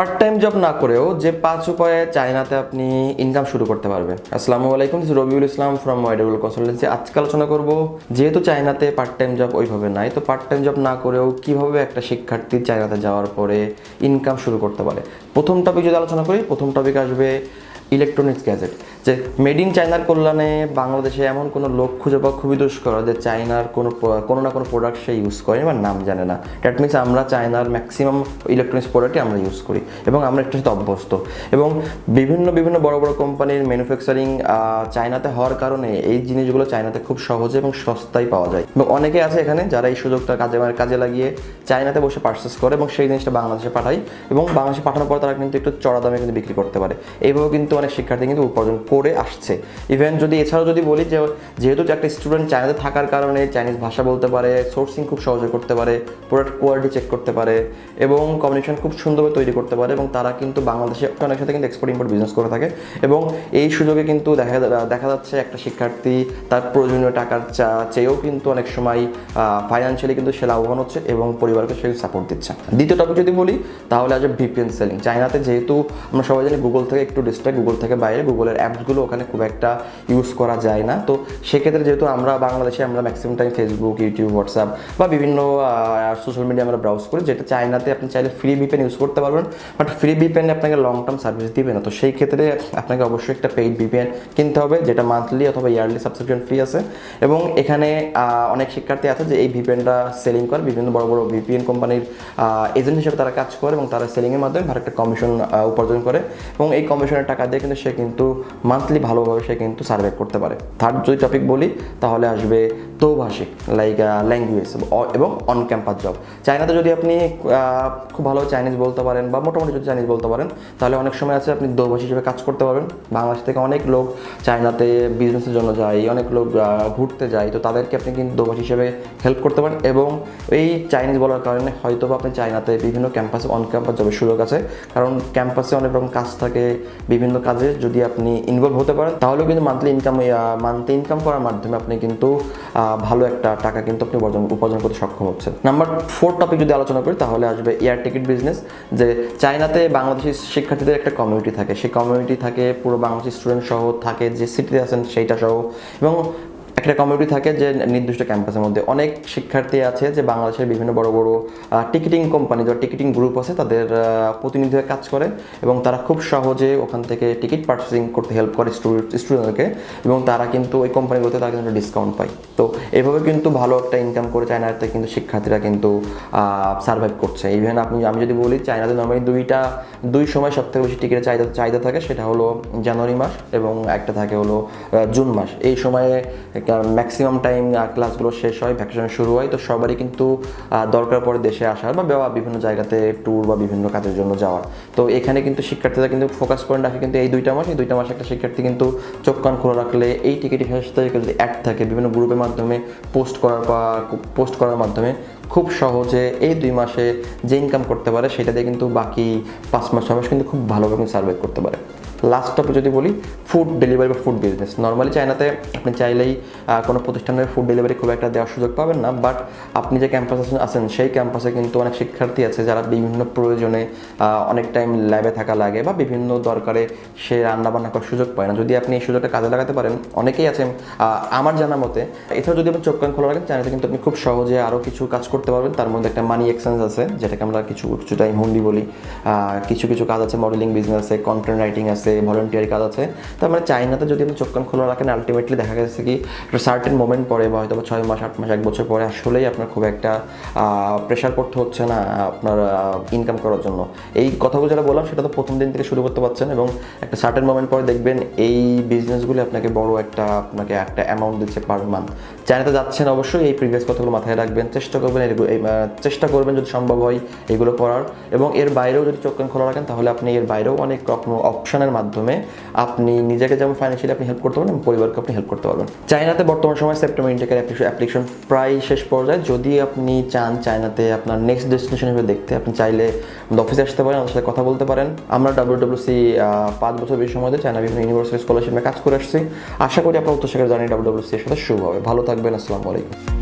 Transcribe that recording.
Part time job না করেও যে পাঁচ উপায়ে চায়নাতে আপনি ইনকাম শুরু করতে পারবেন। আসসালামু আলাইকুম রবিউল ইসলাম ফ্রম ওয়াইডেবল কনসালটেন্সি আজকে আলোচনা করব, যেহেতু চায়নাতে পার্ট টাইম জব ওইভাবে নাই, তো পার্ট টাইম জব না করেও কীভাবে একটা শিক্ষার্থী চায়নাতে যাওয়ার পরে ইনকাম শুরু করতে পারে? প্রথম টপিক যদি আলোচনা করি, প্রথম টপিক আসবে ইলেকট্রনিক্স গ্যাজেট যে মেড ইন চায়নার কল্যাণে বাংলাদেশে এমন কোনো লোক খুঁজে পাওয়া খুবই দুষ্কর যে চায়নার কোনো কোনো না কোনো প্রোডাক্ট সে ইউজ করে বা নাম জানে না। দ্যাট মিনস আমরা চায়নার ম্যাক্সিমাম ইলেকট্রনিক্স প্রোডাক্টই আমরা ইউজ করি এবং আমরা একটার সাথে অভ্যস্ত। এবং বিভিন্ন বিভিন্ন বড় বড় কোম্পানির ম্যানুফ্যাকচারিং চায়নাতে হওয়ার কারণে এই জিনিসগুলো চায়নাতে খুব সহজে এবং সস্তায় পাওয়া যায়। এবং অনেকে আছে এখানে যারা এই সুযোগটা কাজে কাজে লাগিয়ে চায়নাতে বসে পার্চেস করে এবং সেই জিনিসটা বাংলাদেশে পাঠায় এবং বাংলাদেশে পাঠানোর পর তারা কিন্তু একটু চড়া দামে কিন্তু বিক্রি করতে পারে। এইভাবে কিন্তু অনেক শিক্ষার্থী কিন্তু উপার্জন করে আসছে। ইভেন যদি এছাড়াও যদি বলি যে, যেহেতু একটা স্টুডেন্ট চায়নাতে থাকার কারণে চাইনিজ ভাষা বলতে পারে সোর্সিং খুব সহজে করতে পারে প্রোডাক্ট কোয়ালিটি চেক করতে পারে, এবং কমিউনিকেশন খুব সুন্দরভাবে তৈরি করতে পারে, এবং তারা কিন্তু বাংলাদেশে অনেক সাথে কিন্তু এক্সপোর্ট ইম্পোর্ট বিজনেস করে থাকে, এবং এই সুযোগে কিন্তু দেখা দেখা যাচ্ছে একটা শিক্ষার্থী তার প্রয়োজনীয় টাকার চা, চেয়েও কিন্তু অনেক সময় ফাইন্যান্সিয়ালি কিন্তু সে লাভবান হচ্ছে এবং পরিবারকে সে সাপোর্ট দিচ্ছে। দ্বিতীয় টপিক যদি বলি, তাহলে আসবে ভিপিএন সেলিং চায়নাতে যেহেতু আমরা সবাই জানি গুগল থেকে একটু ডিস্ট্রাক্ট গুগল থেকে বাইরে গুগলের অ্যাপসগুলো ওখানে খুব একটা ইউজ করা যায় না। তো সেক্ষেত্রে যেহেতু আমরা বাংলাদেশে আমরা maximum time Facebook YouTube WhatsApp বা বিভিন্ন সোশ্যাল মিডিয়া আমরা ব্রাউজ করি, যেটা চায়নাতে আপনি চাইলে ফ্রি ভিপেন ইউজ করতে পারবেন। বাট ফ্রি ভিপেন আপনাকে লং টার্ম সার্ভিস দিবে না। তো সেই ক্ষেত্রে আপনাকে অবশ্যই একটা পেইড ভিপিএন কিনতে হবে, যেটা মান্থলি অথবা ইয়ারলি সাবস্ক্রিপশন ফ্রি আছে। এবং এখানে অনেক শিক্ষার্থী আছে যে এই ভিপিএনটা সেলিং করে। বিভিন্ন বড় বড় ভিপিএন কোম্পানির এজেন্ট হিসেবে তারা কাজ করে এবং তারা সেলিংয়ের মাধ্যমে ভালো একটা কমিশন উপার্জন করে। এবং এই কমিশনের টাকা দিয়ে কিন্তু সে কিন্তু মান্থলি ভালোভাবে সে কিন্তু সার্ভে করতে পারে। থার্ড যদি টপিক বলি, তাহলে আসবে তৌভাষিক লাইক ল্যাঙ্গুয়েজ এবং অন ক্যাম্পাস জব চায়নাতে যদি আপনি খুব ভালো চাইনিজ বলতে পারেন বা মোটামুটি যদি চাইনিজ বলতে পারেন তাহলে অনেক সময় আছে আপনি দৌভাষী হিসেবে কাজ করতে পারবেন। বাংলাদেশ থেকে অনেক লোক চায়নাতে বিজনেসের জন্য যায় অনেক লোক ঘুরতে যায় তো তাদেরকে আপনি কিন্তু দৌভাষী হিসেবে হেল্প করতে পারেন এবং এই চাইনিজ বলার কারণে হয়তো বা আপনি চায়নাতে বিভিন্ন ক্যাম্পাসে অন ক্যাম্পাস জবের সুযোগ আছে। কারণ ক্যাম্পাসে অনেক রকম কাজ থাকে বিভিন্ন কাজে যদি আপনি ইনভলভ হতে পারেন তাহলেও কিন্তু মান্থলি ইনকাম মান্থলি ইনকাম করার মাধ্যমে আপনি কিন্তু আহ, ভালো একটা টাকা কিন্তু আপনি উপার্জন উপার্জন করতে সক্ষম হচ্ছেন। নাম্বার ফোর টপিক যদি আলোচনা করি, তাহলে আসবে এয়ার টিকিট বিজনেস যে চায়নাতে বাংলাদেশি শিক্ষার্থীদের একটা কমিউনিটি থাকে। সেই কমিউনিটি থাকে, পুরো বাংলাদেশি স্টুডেন্ট সহ থাকে, যে সিটিতে আছেন সেইটা সহ। এবং একটা কমিউনিটি থাকে যে নির্দিষ্ট ক্যাম্পাসের মধ্যে। অনেক শিক্ষার্থী আছে যে বাংলাদেশের বিভিন্ন বড় বড় টিকিটিং কোম্পানি বা টিকিটিং গ্রুপ আছে, তাদের প্রতিনিধি কাজ করে এবং তারা খুব সহজে ওখান থেকে টিকিট পার্চেসিং করতে হেল্প করে স্টুডেন্টদেরকে এবং তারা কিন্তু ওই কোম্পানিগুলোতে তারা কিন্তু ডিসকাউন্ট পায়। তো এইভাবে কিন্তু ভালো একটা ইনকাম করে চায়নাতে কিন্তু শিক্ষার্থীরা কিন্তু সার্ভাইভ করছে। ইভেন আপনি, আমি যদি বলি চায়নাতে নর্মালি দুইটা, দুই সময় সব থেকে বেশি টিকিটের চাহিদা চাহিদা থাকে, সেটা হলো জানুয়ারি মাস এবং একটা থাকে হলো জুন মাস। এই সময়ে ম্যাক্সিমাম টাইম ক্লাসগুলো শেষ হয় ভ্যাকেশন শুরু হয়, তো সবারই কিন্তু দরকার পড়ে দেশে আসার বা বা বিভিন্ন জায়গাতে ট্যুর বা বিভিন্ন কাজের জন্য যাওয়ার। তো এখানে কিন্তু শিক্ষার্থীরা কিন্তু ফোকাস পয়েন্ট রাখে কিন্তু এই দুইটা মাস, এই দুইটা মাসে একটা শিক্ষার্থী কিন্তু চোখ কান খোলা রাখলে এই টিকিটের সাথে যদি অ্যাড থাকে, বিভিন্ন গ্রুপের মাধ্যমে পোস্ট করার বা পোস্ট করার মাধ্যমে। খুব সহজে এই দুই মাসে যে ইনকাম করতে পারে, সেটা দিয়ে কিন্তু বাকি পাঁচ মাস, ছয় মাস কিন্তু খুব ভালোভাবে সার্ভাইভ করতে পারে। লাস্ট টপে যদি বলি ফুড ডেলিভারি বা ফুড বিজনেস নর্মালি চায়নাতে আপনি চাইলেই কোনো প্রতিষ্ঠানের ফুড ডেলিভারি খুব একটা দেওয়ার সুযোগ পাবেন না বাট আপনি যে ক্যাম্পাসে আছেন সেই ক্যাম্পাসে কিন্তু অনেক শিক্ষার্থী আছে যারা বিভিন্ন প্রয়োজনে অনেক টাইম ল্যাবে থাকা লাগে বা বিভিন্ন দরকারে সে রান্না বান্না করার সুযোগ পায় না। যদি আপনি এই সুযোগটা কাজে লাগাতে পারেন, অনেকেই আছেন আমার জানা মতে এছাড়া যদি আপনি চোখ কান খোলা রাখেন চায়নাতে কিন্তু আপনি খুব সহজে আরও কিছু কাজ করতে পারবেন। তার মধ্যে একটা মানি এক্সচেঞ্জ আছে, যেটাকে আমরা কিছু কিছু টাইম হুন্ডি বলি কিছু কিছু কাজ আছে মডেলিং বিজনেস আছে কন্টেন্ট রাইটিং আছে ভলেন্টিয়ারি কাজ আছে। তার মানে চাইনাতে যদি আপনি চোখ কান খোলা রাখেন আলটিমেটলি দেখা গেছে কি, একটা সার্টেন মোমেন্ট পরে বা হয়তো ছয় মাস, আট মাস, এক বছর পরে আসলেই আপনার খুব একটা প্রেশার করতে হচ্ছে না আপনার ইনকাম করার জন্য। এই কথাগুলো যেটা বললাম, সেটা তো প্রথম দিন থেকে শুরু করতে পারছেন এবং একটা সার্টেন মোমেন্ট পরে দেখবেন এই বিজনেসগুলি আপনাকে বড় একটা, আপনাকে একটা অ্যামাউন্ট দিচ্ছে পার মান্থ চায়নাতে যাচ্ছেন অবশ্যই, এই প্রিভিয়াস কথাগুলো মাথায় রাখবেন, চেষ্টা করবেন চেষ্টা করবেন যদি সম্ভব হয় এগুলো করার। এবং এর বাইরেও যদি চোখ খোলা রাখেন, তাহলে আপনি এর বাইরেও অনেক অপশনের মাধ্যমে আপনি নিজেকে যেমন ফাইন্যান্সিয়ালি আপনি হেল্প করতে পারবেন পরিবারকে আপনি হেল্প করতে পারবেন। চায়নাতে বর্তমান সময় সেপ্টেম্বর ইন্টেকের অ্যাপ্লিকেশন প্রায় শেষ পর্যায়ে। যদি আপনি চান চায়নাতে আপনার নেক্সট ডেস্টিনেশন হিসেবে দেখতে, আপনি চাইলে অফিসে আসতে পারেন, আমাদের সাথে কথা বলতে পারেন। আমরা ডাব্লিউডব্লিউসি পাঁচ বছর বেশি সময় চায়না বিভিন্ন ইউনিভার্সিটি স্কলারশিপে কাজ করে আসছি। আশা করি আপনার উত্তর শেখার জার্নি ডাব্লিউডব্লিউসি এর সাথে শুরু হবে। ভালো থাকবেন, আসসালামু আলাইকুম।